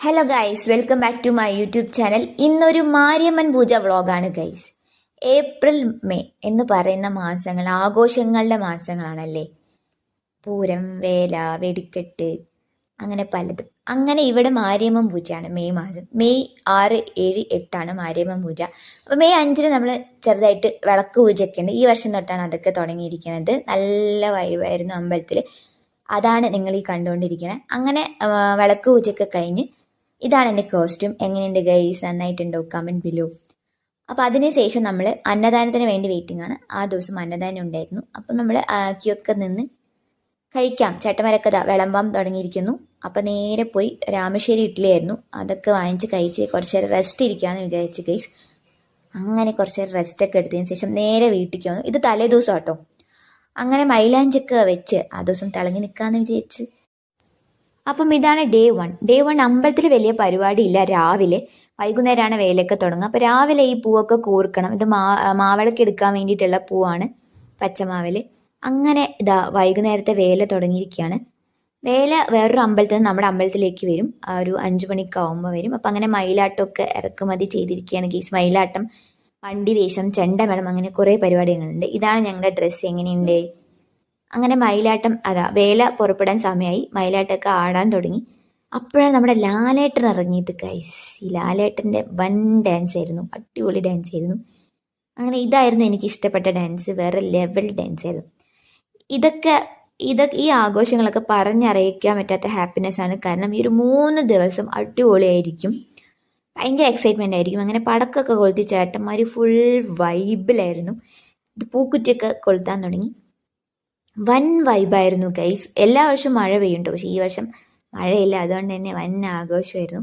Hello guys welcome back to my YouTube channel ഇന്നൊരു മാരിയമ്മൻ പൂജ വ്ളോഗാണ് guys April May എന്ന് പറയുന്ന മാസങ്ങൾ ആഘോഷങ്ങളുടെ മാസങ്ങളാണല്ലേ? പൂരം വേല വെടിക്കെട്ട് അങ്ങനെ പലതും. അങ്ങനെ ഇവിടെ മാരിയമ്മൻ പൂജയാണ് മെയ് മാസം. മെയ് ആറ് ഏഴ് എട്ടാണ് മാരിയമ്മൻ പൂജ. അപ്പോൾ മെയ് അഞ്ചിന് നമ്മൾ ചെറുതായിട്ട് വിളക്ക് പൂജയൊക്കെ ഉണ്ട് ഈ വർഷം തൊട്ടാണ് അതൊക്കെ തുടങ്ങിയിരിക്കുന്നത്. നല്ല വൈവായിരുന്നു അമ്പലത്തിൽ അതാണ് നിങ്ങൾ ഈ കണ്ടുകൊണ്ടിരിക്കുന്നത് അങ്ങനെ വിളക്ക് പൂജയൊക്കെ കഴിഞ്ഞ് ഇതാണ് എന്റെ കോസ്റ്റ്യൂം എങ്ങനെയുണ്ട് ഗൈസ് നന്നായിട്ടുണ്ടോ? കമന്റ് ബിലോ അപ്പോൾ അതിനുശേഷം നമ്മൾ അന്നദാനത്തിന് വേണ്ടി വെയിറ്റിംഗ് ആണ്. ആ ദിവസം അന്നദാനം ഉണ്ടായിരുന്നു. അപ്പം നമ്മൾ ക്യൂ നിന്ന് കഴിക്കാം. ചട്ടമരക്കഥ വിളമ്പാം തുടങ്ങിയിരിക്കുന്നു. അപ്പം നേരെ പോയി രാമശ്ശേരി ഇഡ്ഡലിയായിരുന്നു. അതൊക്കെ വാങ്ങിച്ച് കഴിച്ച് കുറച്ച് നേരം റെസ്റ്റ് ഇരിക്കാമെന്ന് വിചാരിച്ച് ഗൈസ് അങ്ങനെ കുറച്ച് നേരം റെസ്റ്റൊക്കെ എടുത്തതിന് ശേഷം നേരെ വീട്ടിലേക്ക് വന്നു. ഇത് തലേ ദിവസം കേട്ടോ അങ്ങനെ മൈലാഞ്ചൊക്കെ വെച്ച് ആ ദിവസം തിളങ്ങി നിൽക്കാമെന്ന് വിചാരിച്ച്. അപ്പം ഇതാണ് ഡേ വൺ ഡേ വൺ അമ്പലത്തിൽ വലിയ പരിപാടിയില്ല. രാവിലെ വൈകുന്നേരമാണ് വേലയൊക്കെ തുടങ്ങുക. അപ്പോൾ രാവിലെ ഈ പൂവൊക്കെ കൂർക്കണം. ഇത് മാ മാവിളക്ക് എടുക്കാൻ വേണ്ടിയിട്ടുള്ള പൂവാണ് പച്ചമാവിൽ അങ്ങനെ ഇതാ വൈകുന്നേരത്തെ വേല തുടങ്ങിയിരിക്കുകയാണ്. വേല വേറൊരു അമ്പലത്തിൽ നിന്ന് നമ്മുടെ അമ്പലത്തിലേക്ക് വരും. ആ ഒരു അഞ്ചു മണിക്ക് ആകുമ്പോൾ വരും. അപ്പം അങ്ങനെ മയിലാട്ടമൊക്കെ ഇറക്കുമതി ചെയ്തിരിക്കുകയാണ് ഗീസ്. മയിലാട്ടം വണ്ടി വേഷം ചെണ്ടമേളം അങ്ങനെ കുറേ പരിപാടികളുണ്ട്. ഇതാണ് ഞങ്ങളുടെ ഡ്രസ്സ് എങ്ങനെയുണ്ട്? അങ്ങനെ മയിലാട്ടം അതാ വേല പുറപ്പെടാൻ സമയമായി മയിലാട്ടമൊക്കെ ആടാൻ തുടങ്ങി. അപ്പോഴാണ് നമ്മുടെ ലാലേട്ടൻ ഇറങ്ങിയത് ഗൈസ് ഈ ലാലേട്ടന്റെ വൻ ഡാൻസ് ആയിരുന്നു. അടിപൊളി ഡാൻസ് ആയിരുന്നു. അങ്ങനെ ഇതായിരുന്നു എനിക്ക് ഇഷ്ടപ്പെട്ട ഡാൻസ് വേറെ ലെവൽ ഡാൻസ് ആയിരുന്നു. ഇതൊക്കെ ഇതൊക്കെ ഈ ആഘോഷങ്ങളൊക്കെ പറഞ്ഞറിയിക്കാൻ പറ്റാത്ത ഹാപ്പിനെസ് ആണ്. കാരണം ഈ ഒരു മൂന്ന് ദിവസം അടിപൊളിയായിരിക്കും. ഭയങ്കര എക്സൈറ്റ്മെന്റ് ആയിരിക്കും. അങ്ങനെ പടക്കമൊക്കെ കൊളുത്തി ചേട്ടന്മാർ ഫുൾ വൈബിലായിരുന്നു പൂക്കുറ്റിയൊക്കെ കൊളുത്താൻ തുടങ്ങി. വൻ വൈബായിരുന്നു ഗൈസ് എല്ലാ വർഷവും മഴ പെയ്യുന്നുണ്ട്. പക്ഷേ ഈ വർഷം മഴയില്ല. അതുകൊണ്ട് തന്നെ വൻ ആഘോഷമായിരുന്നു.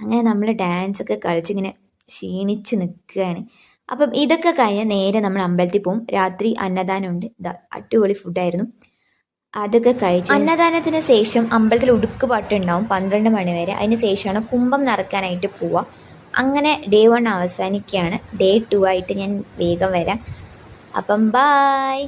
അങ്ങനെ നമ്മൾ ഡാൻസ് ഡാൻസൊക്കെ കളിച്ചിങ്ങനെ ക്ഷീണിച്ച് നിൽക്കുകയാണ്. അപ്പം ഇതൊക്കെ കഴിഞ്ഞ് നേരെ നമ്മൾ അമ്പലത്തിൽ പോകും രാത്രി അന്നദാനമുണ്ട്. അടിപൊളി ഫുഡായിരുന്നു അതൊക്കെ കഴിച്ച് അന്നദാനത്തിന് ശേഷം അമ്പലത്തിൽ ഉടുക്ക് പാട്ടുണ്ടാവും പന്ത്രണ്ട് മണി വരെ. അതിന് ശേഷമാണ് കുംഭം നിറക്കാനായിട്ട് പോവുക. അങ്ങനെ ഡേ വൺ അവസാനിക്കുകയാണ്. ഡേ ടു ആയിട്ട് ഞാൻ വേഗം വരാം. അപ്പം ബായ്